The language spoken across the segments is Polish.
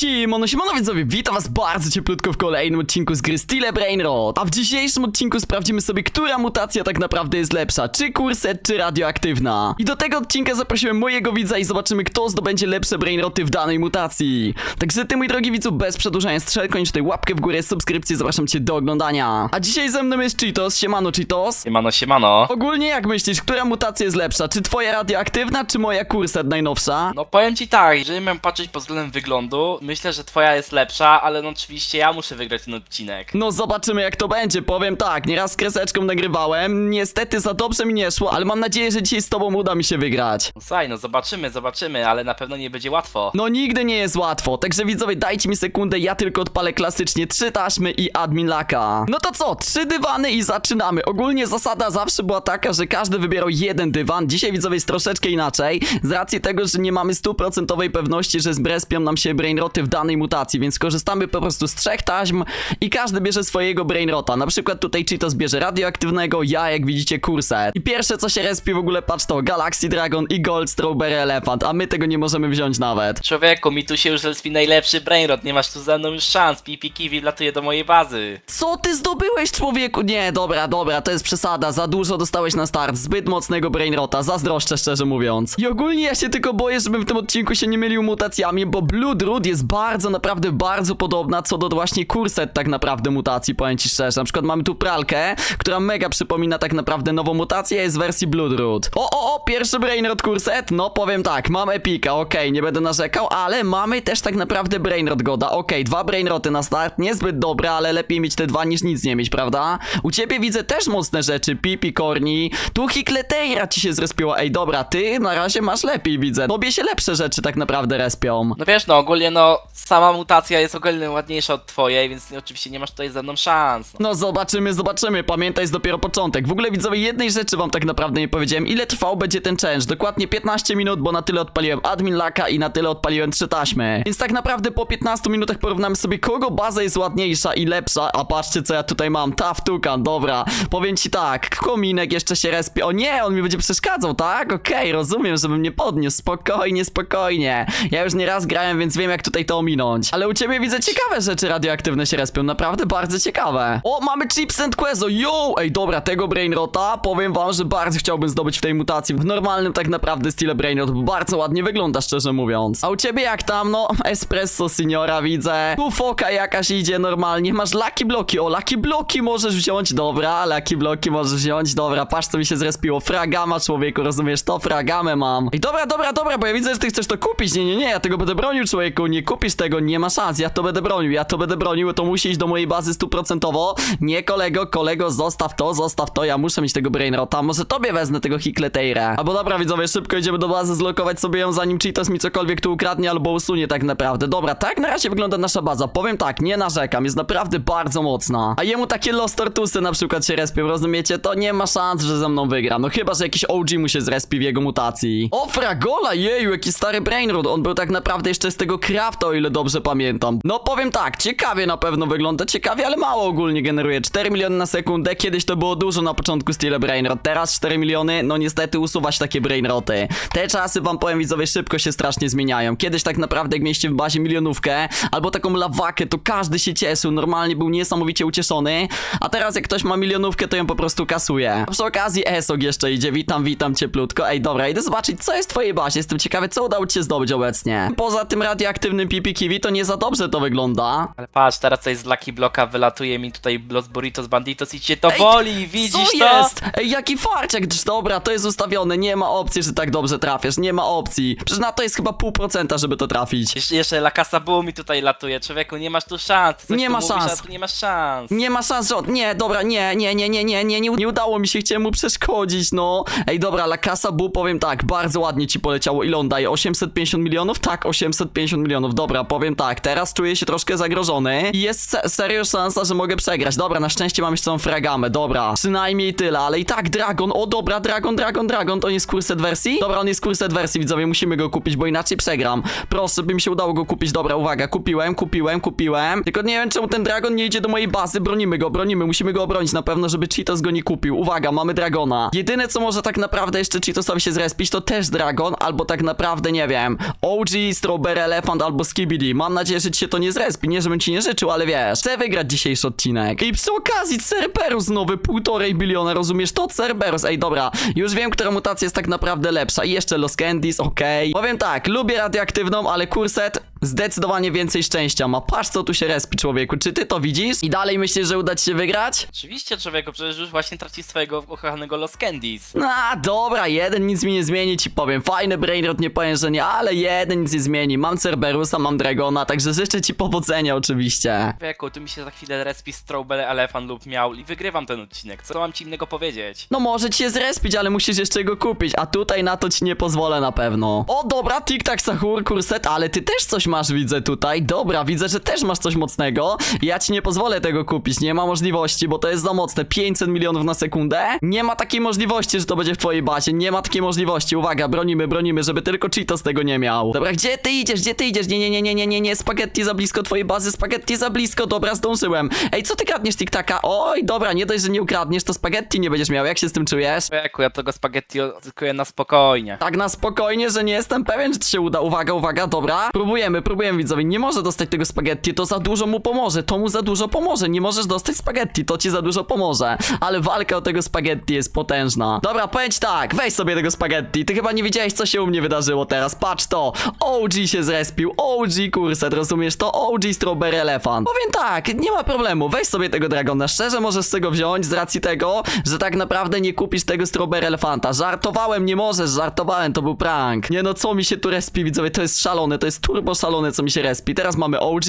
Siemano, siemano widzowie, witam was bardzo cieplutko w kolejnym odcinku z gry Stile Brainrot. A w dzisiejszym odcinku sprawdzimy sobie, która mutacja tak naprawdę jest lepsza, czy kurset, czy radioaktywna. I do tego odcinka zaprosiłem mojego widza i zobaczymy, kto zdobędzie lepsze Brainroty w danej mutacji. Także ty, mój drogi widzu, bez przedłużania strzel, kończ tutaj łapkę w górę, subskrypcję, zapraszam cię do oglądania. A dzisiaj ze mną jest Cheetos, siemano Cheetos. Siemano, siemano. Ogólnie jak myślisz, która mutacja jest lepsza, czy twoja radioaktywna, czy moja kurset najnowsza? No powiem ci tak, jeżeli mam patrzeć pod względem wyglądu, myślę, że twoja jest lepsza, ale no oczywiście ja muszę wygrać ten odcinek. No zobaczymy jak to będzie, powiem tak, nieraz z kreseczką nagrywałem, niestety za dobrze mi nie szło, ale mam nadzieję, że dzisiaj z tobą uda mi się wygrać. No słuchaj, no zobaczymy, zobaczymy, ale na pewno nie będzie łatwo. No nigdy nie jest łatwo, także widzowie dajcie mi sekundę, ja tylko odpalę klasycznie trzy taśmy i admin laka. No to co, trzy dywany i zaczynamy. Ogólnie zasada zawsze była taka, że każdy wybierał jeden dywan, dzisiaj widzowie jest troszeczkę inaczej, z racji tego, że nie mamy stuprocentowej pewności, że zbrespią nam się brainroty w danej mutacji, więc korzystamy po prostu z trzech taśm i każdy bierze swojego brainrota. Na przykład tutaj Cheetos bierze radioaktywnego, ja jak widzicie kurset. I pierwsze co się respi w ogóle, patrz to, Galaxy Dragon i Gold Strawberry Elephant, a my tego nie możemy wziąć nawet. Człowieku, mi tu się już zespi najlepszy brainrot, nie masz tu ze mną już szans, Pipi Kiwi latuje do mojej bazy. Co ty zdobyłeś, człowieku? Nie, dobra, dobra, to jest przesada. Za dużo dostałeś na start. Zbyt mocnego brainrota. Zazdroszczę, szczerze mówiąc. I ogólnie ja się tylko boję, żebym w tym odcinku się nie mylił mutacjami, bo Bloodroot jest bardzo, naprawdę bardzo podobna co do właśnie kurset tak naprawdę mutacji, powiem ci szczerze. Na przykład mamy tu pralkę, która mega przypomina tak naprawdę nową mutację, jest w wersji Bloodroot. O, o, o, pierwszy brainrot kurset? No, powiem tak, mam epika, okej, nie będę narzekał, ale mamy też tak naprawdę brainrot goda. Okej, dwa brainroty na start, niezbyt dobre, ale lepiej mieć te dwa niż nic nie mieć, prawda? U ciebie widzę też mocne rzeczy, Pipi, Korni, tu Hikleteira ci się zrespiła, ej, dobra, ty na razie masz lepiej, widzę. Tobie się lepsze rzeczy tak naprawdę respią. No wiesz, no ogólnie no, sama mutacja jest ogólnie ładniejsza od twojej, więc oczywiście nie masz tutaj ze mną szans. No zobaczymy, zobaczymy, pamiętaj, jest dopiero początek. W ogóle widzowie, jednej rzeczy wam tak naprawdę nie powiedziałem, ile trwał będzie ten challenge. Dokładnie 15 minut, bo na tyle odpaliłem admin laka i na tyle odpaliłem trzy taśmy. Więc tak naprawdę po 15 minutach porównamy sobie, kogo baza jest ładniejsza i lepsza. A patrzcie, co ja tutaj mam, taftukan, dobra. Powiem ci tak, kominek jeszcze się respi. O nie, on mi będzie przeszkadzał, tak? Okej, rozumiem, żebym nie podniósł. Spokojnie, spokojnie. Ja już nie raz grałem, więc wiem, jak tutaj ominąć. Ale u ciebie widzę ciekawe rzeczy radioaktywne się respią, naprawdę bardzo ciekawe. O, mamy Chips and Queso, yo! Ej, dobra, tego Brainrota powiem wam, że bardzo chciałbym zdobyć w tej mutacji. W normalnym tak naprawdę stile Brainrot, bardzo ładnie wygląda, szczerze mówiąc. A u ciebie jak tam? No, espresso signora widzę. Tu foka jakaś idzie normalnie. Masz Lucky Bloki. O, Lucky Bloki możesz wziąć, dobra. Lucky Bloki możesz wziąć, dobra. Patrz, co mi się zrespiło. Fragama, człowieku, rozumiesz to? Fragamę mam. Ej, dobra, dobra, dobra, bo ja widzę, że ty chcesz to kupić. Nie, nie, nie, ja tego będę bronił, człowieku. Nie kupisz tego, nie ma szans. Ja to będę bronił, ja to będę bronił. To musi iść do mojej bazy stuprocentowo. Nie, kolego, kolego, zostaw to, zostaw to. Ja muszę mieć tego Brainrota. Może tobie wezmę tego Hikleteira. Albo dobra, widzowie, szybko idziemy do bazy, zlokować sobie ją, zanim Cheetos mi cokolwiek tu ukradnie albo usunie tak naprawdę. Dobra, tak na razie wygląda nasza baza. Powiem tak, nie narzekam, jest naprawdę bardzo mocna. A jemu takie Lost Tortusy na przykład się respią, rozumiecie? To nie ma szans, że ze mną wygra. No chyba, że jakiś OG mu się zrespi w jego mutacji. O, Fragola, jeju, jaki stary Brainroot. On był tak naprawdę jeszcze z tego crafta, o ile dobrze pamiętam. No powiem tak, ciekawie na pewno wygląda, ciekawie, ale mało ogólnie generuje. 4 miliony na sekundę, kiedyś to było dużo na początku stile Brainrot. Teraz 4 miliony, no niestety usuwać takie Brainroty. Te czasy wam powiem widzowie szybko się strasznie zmieniają. Kiedyś tak naprawdę jak mieliście w bazie milionówkę albo taką lawakę, to każdy się cieszył, normalnie był niesamowicie ucieszony, a teraz jak ktoś ma milionówkę, to ją po prostu kasuje. A przy okazji Esog jeszcze idzie, witam, witam cieplutko. Ej, dobra, idę zobaczyć co jest w twojej bazie, jestem ciekawy co udało ci się zdobyć obecnie. Poza tym radioaktywnym pipi kiwi to nie za dobrze to wygląda. Ale patrz, teraz tutaj z Lucky Bloka wylatuje mi tutaj Los Burritos Banditos i cię to Ej, boli, widzisz Co to? jest? Ej, jaki farciak, Przecież dobra, to jest ustawione, nie ma opcji, że tak dobrze trafisz, nie ma opcji. Przecież na to jest chyba pół procenta, żeby to trafić. Jeszcze, jeszcze La Casa Boom mi tutaj latuje, człowieku, nie masz tu szans. Coś Nie tu ma mówisz, szans. a tu nie masz szans. Nie ma szans, że on... Nie, dobra, nie, nie, nie, nie, nie, nie, nie, nie udało mi się, chciałem mu przeszkodzić, no. Ej, dobra, La Casa Bu, powiem tak, bardzo ładnie ci poleciało. Ile on daje? 850 milionów? Tak, 850 milionów, dobra, powiem tak, teraz czuję się troszkę zagrożony i jest se serio szansa, że mogę przegrać. Dobra, na szczęście mam jeszcze tą fragamę, dobra, przynajmniej tyle, ale i tak Dragon, o dobra, Dragon, Dragon, Dragon, to nie jest kurset wersji? Dobra, on jest kurset wersji, widzowie, musimy go kupić, bo inaczej przegram. Proszę, by mi się udało go kupić, dobra, uwaga, kupiłem, kupiłem, kupiłem, tylko nie wiem czemu ten Dragon nie idzie do mojej bazy, bronimy go, bronimy, musimy go obronić na pewno, żeby Cheetos go nie kupił. Uwaga, mamy Dragona. Jedyne co może tak naprawdę jeszcze Cheetosowi się zrespić, to też Dragon, albo tak naprawdę, nie wiem, OG, Strawberry Elephant albo Mam nadzieję, że ci się to nie zrespi, nie żebym ci nie życzył, ale wiesz, chcę wygrać dzisiejszy odcinek. I przy okazji Cerberus nowy, półtorej biliona, rozumiesz to? Cerberus, ej dobra, już wiem, która mutacja jest tak naprawdę lepsza. I jeszcze Los Candies, okej. Powiem tak, lubię radioaktywną, ale kurset zdecydowanie więcej szczęścia ma. Patrz co tu się respi, człowieku, czy ty to widzisz? I dalej myślisz, że uda ci się wygrać? Oczywiście, człowieku, przecież już właśnie tracisz swojego ukochanego Los Candies. No, dobra, jeden nic mi nie zmieni, ci powiem. Fajny brainrot, nie powiem, że nie, ale jeden nic nie zmieni. Mam Cerberusa, mam Dragona, także życzę ci powodzenia oczywiście. Człowieku, tu mi się za chwilę respi Strawberry Elephant lub Miał i wygrywam ten odcinek. Co mam ci innego powiedzieć? No może ci się zrespić, ale musisz jeszcze go kupić, a tutaj na to ci nie pozwolę na pewno. O, dobra, tic-tac, sahur, kurset, ale ty też coś masz, widzę tutaj. Dobra, widzę, że też masz coś mocnego. Ja ci nie pozwolę tego kupić, nie ma możliwości, bo to jest za mocne. 500 milionów na sekundę. Nie ma takiej możliwości, że to będzie w twojej bazie, nie ma takiej możliwości. Uwaga, bronimy, bronimy, żeby tylko Cheetos tego nie miał. Dobra, gdzie ty idziesz, gdzie ty idziesz? Nie, nie, nie, nie, nie, nie, nie, spaghetti za blisko twojej bazy, spaghetti za blisko, dobra, zdążyłem. Ej, co ty kradniesz, tic-taka? Oj, dobra, nie dość, że nie ukradniesz, to spaghetti nie będziesz miał, jak się z tym czujesz? Człowieku, ja tego spaghetti odzyskuję na spokojnie. Tak na spokojnie, że nie jestem pewien, że ci się uda. Uwaga, uwaga, dobra. Próbujemy, próbujemy widzowie. Nie może dostać tego spaghetti, to za dużo mu pomoże. To mu za dużo pomoże. Nie możesz dostać spaghetti, to ci za dużo pomoże. Ale walka o tego spaghetti jest potężna. Dobra, powiedz tak, weź sobie tego spaghetti. Ty chyba nie wiedziałeś, co się u mnie wydarzyło teraz. Patrz to. OG się zrespił. OG kurset, rozumiesz to? OG Strawberry Elephant. Powiem tak, nie ma problemu. Weź sobie tego dragona. Szczerze możesz z tego wziąć z racji tego, że tak naprawdę nie kupisz tego Strawberry Elefanta. Żartowałem, nie możesz, żartowałem, to był prank. Nie no, co mi się tu respi, widzowie, to jest szalone, to jest turbo szalone, co mi się respi. Teraz mamy OG,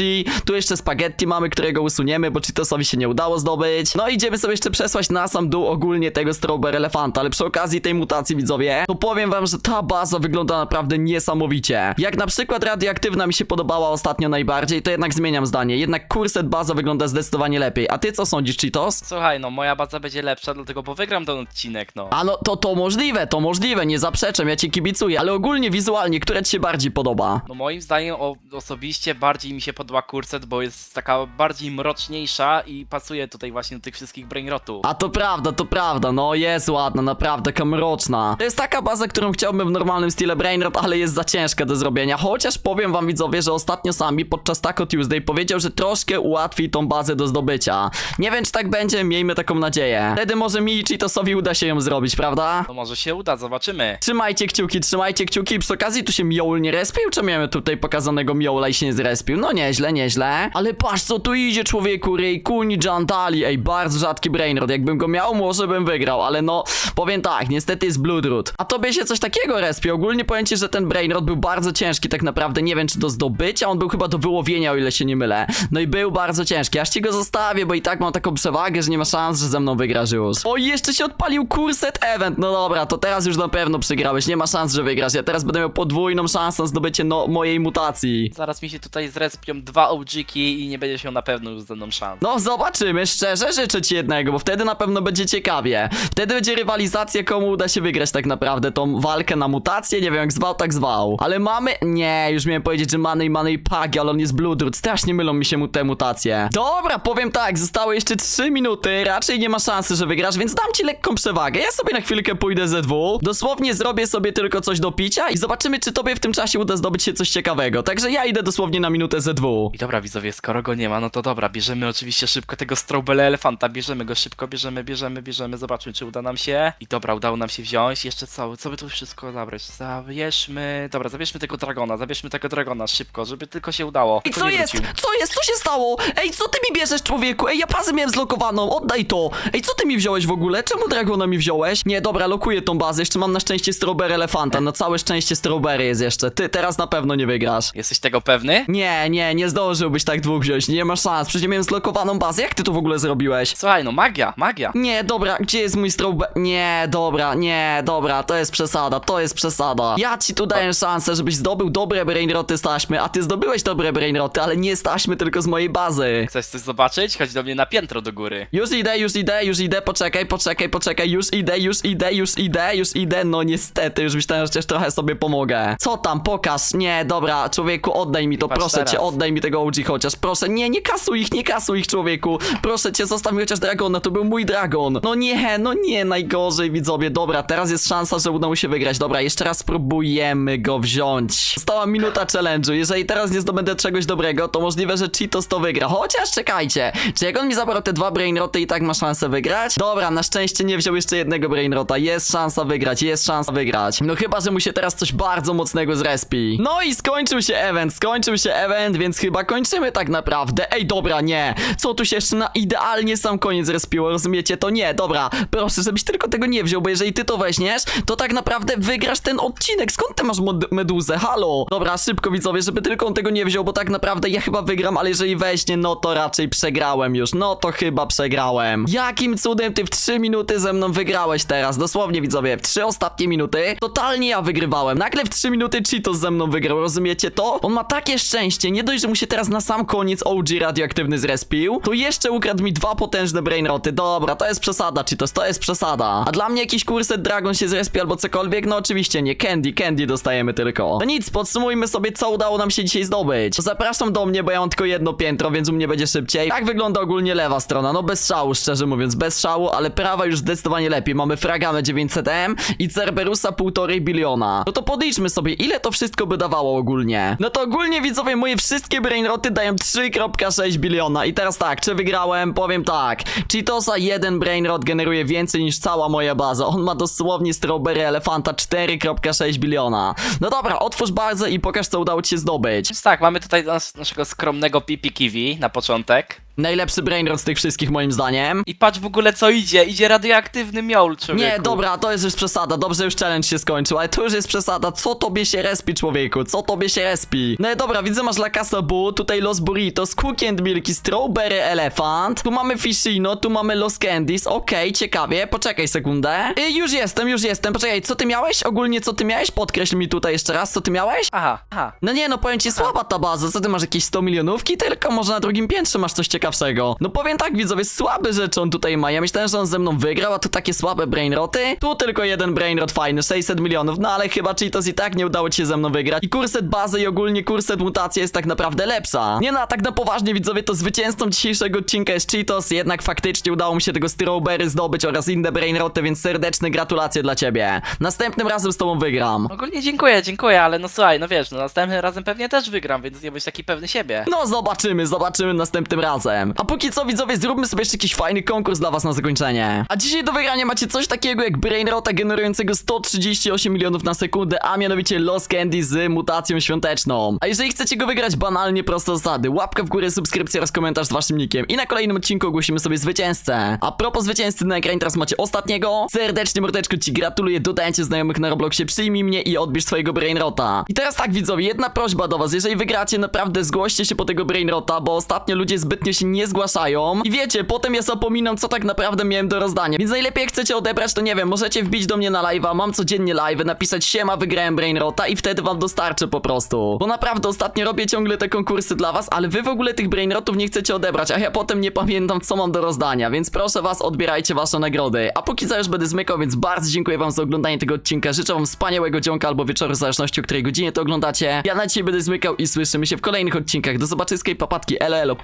tu jeszcze spaghetti mamy, którego usuniemy, bo Cheetosowi się nie udało zdobyć. No i idziemy sobie jeszcze przesłać na sam dół ogólnie tego Strawberry Elefanta, ale przy okazji tej mutacji, widzowie, to powiem wam, że ta baza wygląda naprawdę niesamowicie. Jak na przykład radioaktywna mi się podobała ostatnio najbardziej, to jednak zmieniam zdanie. Jednak kurset baza wygląda zdecydowanie lepiej. A ty co sądzisz, Cheetos? Słuchaj, no moja baza będzie lepsza, dlatego bo wygram ten odcinek, no. A no, to, to możliwe, to możliwe, nie zaprzeczam, ja ci kibicuję, ale ogólnie wizualnie, które ci się bardziej podoba? No moim zdaniem o, osobiście bardziej mi się podoba Kurset, bo jest taka bardziej mroczniejsza i pasuje tutaj właśnie do tych wszystkich brainrotów. A to prawda, to prawda, no jest ładna, naprawdę, taka mroczna. To jest taka baza, którą chciałbym w normalnym stile Brainrot, ale jest za ciężka do zrobienia, chociaż powiem wam widzowie, że ostatnio sami podczas Taco Tuesday powiedział, że troszkę ułatwi tą bazę do zdobycia. Nie wiem czy tak będzie, miejmy taką nadzieję. Wtedy może mi i Cheetosowi uda się ją zrobić, prawda? No może się uda, zobaczymy. Trzymajcie kciuki, trzymajcie kciuki. Przy okazji tu się Mioł nie respił, czy miałem tutaj pokazanego Mioła i się nie zrespił? No nieźle, nieźle. Ale patrz co tu idzie człowieku, Reikuni Jantali. Ej, bardzo rzadki brainrot. Jakbym go miał, może bym wygrał, ale no, powiem tak, niestety jest Bloodroot. A tobie się coś takiego respi. Ogólnie powiem ci, że ten brainrot był bardzo ciężki tak naprawdę. Nie wiem, czy do zdobycia, on był chyba do wyłowienia, o ile się nie mylę. No i był bardzo ciężki. Aż ci go zostawię, bo i tak mam taką przewagę, że nie ma szans, że ze mną wygrasz już. O, jeszcze się odpalił kurset event. No dobra, to teraz już na pewno przegrałeś. Nie ma szans, że wygrasz. Ja teraz będę miał podwójną szansę na zdobycie no, mojej mutacji. Zaraz mi się tutaj zrespią dwa OG-ki i nie będzie się na pewno już ze mną szans. No zobaczymy, szczerze życzę ci jednego, bo wtedy na pewno będzie ciekawie. Wtedy będzie rywalizacja, komu uda się wygrać tak naprawdę tą walkę na mutację, nie wiem jak zwał, tak zwał. Ale mamy... Nie, już miałem powiedzieć, że Money, Money Pagi, ale on jest Bloodroot, strasznie mylą mi się mu te mutacje. Dobra, powiem tak, zostały jeszcze 3 minuty, raczej nie ma szansy, że wygrasz, więc dam ci lekką przewagę. Ja sobie na chwilkę pójdę ze dwu, dosłownie zrobię sobie tylko coś do picia i zobaczymy, czy tobie w tym czasie uda zdobyć się coś ciekawego. Także ja idę dosłownie na minutę ze dwu. I dobra widzowie, skoro go nie ma, no to dobra, bierzemy oczywiście szybko tego Strawberry Elefanta, bierzemy go szybko, bierzemy, bierzemy, bierzemy, zobaczmy czy uda nam się. I dobra, udało nam się wziąć, jeszcze co, co by tu wszystko zabrać? Zabierzmy, dobra, zabierzmy tego Dragona, zabierzmy tego Dragona szybko, żeby tylko się udało. Ej, Tylko co nie jest? wrócił. Co jest? Co się stało? Ej, co ty mi bierzesz, człowieku? Ej, ja bazę miałem zlokowaną, oddaj to! Ej, co ty mi wziąłeś w ogóle? Czemu Dragona mi wziąłeś? Nie, dobra, lokuję tą bazę, jeszcze mam na szczęście Strawberry Elefanta, na całe szczęście Strawberry jest jeszcze. Ty teraz na pewno nie wygrasz. Jesteś tego pewny? Nie, nie, nie zdążyłbyś tak dwóch wziąć, nie ma szans, przecież miałem zlokowaną bazę, jak ty to w ogóle zrobiłeś? Słuchaj, no magia, magia. Nie, dobra, gdzie jest mój Strawberry? Nie, dobra, nie, dobra, to jest przesada, to jest przesada. Ja ci tu daję szansę, żebyś zdobył dobre brainroty z taśmy, a ty zdobyłeś dobre brainroty, ale nie z taśmy, tylko z mojej bazy. Chcesz coś zobaczyć? Chodź do mnie na piętro do góry. Już idę, już idę, już idę, poczekaj, poczekaj, poczekaj, już idę, już idę, już idę, już idę, no niestety, już myślałem, że chociaż trochę sobie pomogę. Co tam, pokaż, nie, dobra, człowieku, człowieku, oddaj mi to, Patrz proszę teraz. cię, oddaj mi tego OG chociaż, proszę, nie, nie kasuj ich, nie kasuj ich, człowieku, proszę cię, zostaw mi chociaż dragona, to był mój dragon. No nie, no nie, najgorzej, widzowie, dobra, teraz jest szansa, że uda mu się wygrać, dobra, jeszcze raz spróbujemy go wziąć. Została minuta challenge'u, jeżeli teraz nie zdobędę czegoś dobrego, to możliwe, że Cheetos to wygra, chociaż czekajcie, czy jak on mi zabrał te dwa brainroty i tak ma szansę wygrać? Dobra, na szczęście nie wziął jeszcze jednego brainrota, jest szansa wygrać, jest szansa wygrać. No chyba, że mu się teraz coś bardzo mocnego zrespi. No i skończył się event, skończył się event, więc chyba kończymy tak naprawdę. Ej, dobra, nie. Co tu się jeszcze na idealnie sam koniec respiło, rozumiecie? To nie, dobra. Proszę, żebyś tylko tego nie wziął, bo jeżeli ty to weźmiesz, to tak naprawdę wygrasz ten odcinek. Skąd ty masz meduzę? Halo? Dobra, szybko widzowie, żeby tylko on tego nie wziął, bo tak naprawdę ja chyba wygram, ale jeżeli weźmie, no to raczej przegrałem już. No to chyba przegrałem. Jakim cudem ty w 3 minuty ze mną wygrałeś teraz? Dosłownie widzowie, w 3 ostatnie minuty totalnie ja wygrywałem. Nagle w 3 minuty Cheetos ze mną wygrał, rozumiecie to? On ma takie szczęście, nie dość, że mu się teraz na sam koniec OG radioaktywny zrespił, to jeszcze ukradł mi dwa potężne brainroty. Dobra, to jest przesada, Cheetos, to jest przesada. A dla mnie jakiś kurset Dragon się zrespi albo cokolwiek? No oczywiście nie, Candy, Candy dostajemy tylko. No nic, podsumujmy sobie, co udało nam się dzisiaj zdobyć. Zapraszam do mnie, bo ja mam tylko jedno piętro, więc u mnie będzie szybciej. Tak wygląda ogólnie lewa strona, no bez szału, szczerze mówiąc, bez szału, ale prawa już zdecydowanie lepiej. Mamy Fragamę 900M i Cerberusa 1,5 biliona. No to podliczmy sobie, ile to wszystko by dawało ogólnie. No to ogólnie widzowie, moje wszystkie brainroty dają 3,6 biliona. I teraz tak, czy wygrałem? Powiem tak. Cheetosa jeden brainrot generuje więcej niż cała moja baza. On ma dosłownie Strawberry Elefanta 4,6 biliona. No dobra, otwórz bazę i pokaż co udało ci się zdobyć. Tak, mamy tutaj nas, naszego skromnego Pipi Kiwi na początek. Najlepszy brainrot z tych wszystkich moim zdaniem. I patrz w ogóle co idzie, idzie radioaktywny miol, człowieku. Nie, dobra, to jest już przesada. Dobrze, już challenge się skończył, ale to już jest przesada. Co tobie się respi, człowieku? Co tobie się respi? No i dobra, widzę, masz La Casa Bu, tutaj Los Burritos, Cookie and Milky, Strawberry Elephant. Tu mamy Fishino, tu mamy Los Candies. Okej, ciekawie. Poczekaj sekundę. Y, już jestem, już jestem. Poczekaj, co ty miałeś? Ogólnie co ty miałeś? Podkreśl mi tutaj jeszcze raz, co ty miałeś? Aha, aha. No nie, no powiem ci, słaba ta baza. Co ty masz jakieś 100 milionówki? Tylko może na drugim piętrze masz coś ciekawszego. No powiem tak, widzowie, słabe rzeczy on tutaj ma. Ja myślałem, że on ze mną wygrał, a tu takie słabe brainroty. Tu tylko jeden brainrot fajny, 600 milionów. No ale chyba Cheetos i tak nie udało ci się ze mną wygrać. I kurset bazy i ogólnie kurset mutacji jest tak naprawdę lepsza. Nie no, a tak na poważnie, widzowie, to zwycięzcą dzisiejszego odcinka jest Cheetos. Jednak faktycznie udało mu się tego Strawberry zdobyć oraz inne brainroty, więc serdeczne gratulacje dla ciebie. Następnym razem z tobą wygram. Ogólnie dziękuję, dziękuję, ale no słuchaj, no wiesz, no następnym razem pewnie też wygram, więc nie bądź taki pewny siebie. No zobaczymy, zobaczymy następnym razem. A póki co widzowie, zróbmy sobie jeszcze jakiś fajny konkurs dla was na zakończenie. A dzisiaj do wygrania macie coś takiego jak Brainrota generującego 138 milionów na sekundę, a mianowicie Los Candy z mutacją świąteczną. A jeżeli chcecie go wygrać banalnie prosto zasady, łapka w górę, subskrypcja oraz komentarz z waszym nickiem. I na kolejnym odcinku ogłosimy sobie zwycięzcę. A propos zwycięzcy na ekranie teraz macie ostatniego. Serdecznie mordeczko ci gratuluję, dodajcie znajomych na Robloxie, przyjmij mnie i odbierz swojego Brainrota. I teraz tak widzowie, jedna prośba do was, jeżeli wygracie naprawdę zgłoście się po tego Brainrota, bo ostatnio ludzie zbytnio się nie zgłaszają. I wiecie, potem ja zapominam co tak naprawdę miałem do rozdania. Więc najlepiej jak chcecie odebrać, to nie wiem, możecie wbić do mnie na live'a, mam codziennie live, napisać siema, wygrałem Brainrota i wtedy wam dostarczę po prostu. Bo naprawdę ostatnio robię ciągle te konkursy dla was, ale wy w ogóle tych Brainrotów nie chcecie odebrać, a ja potem nie pamiętam co mam do rozdania, więc proszę was, odbierajcie wasze nagrody. A póki co już będę zmykał, więc bardzo dziękuję wam za oglądanie tego odcinka. Życzę wam wspaniałego dzionka albo wieczoru, w zależności o której godzinie to oglądacie. Ja na dzisiaj będę zmykał i słyszymy się w kolejnych odcinkach. Do zobaczyska i papatki, elo elo!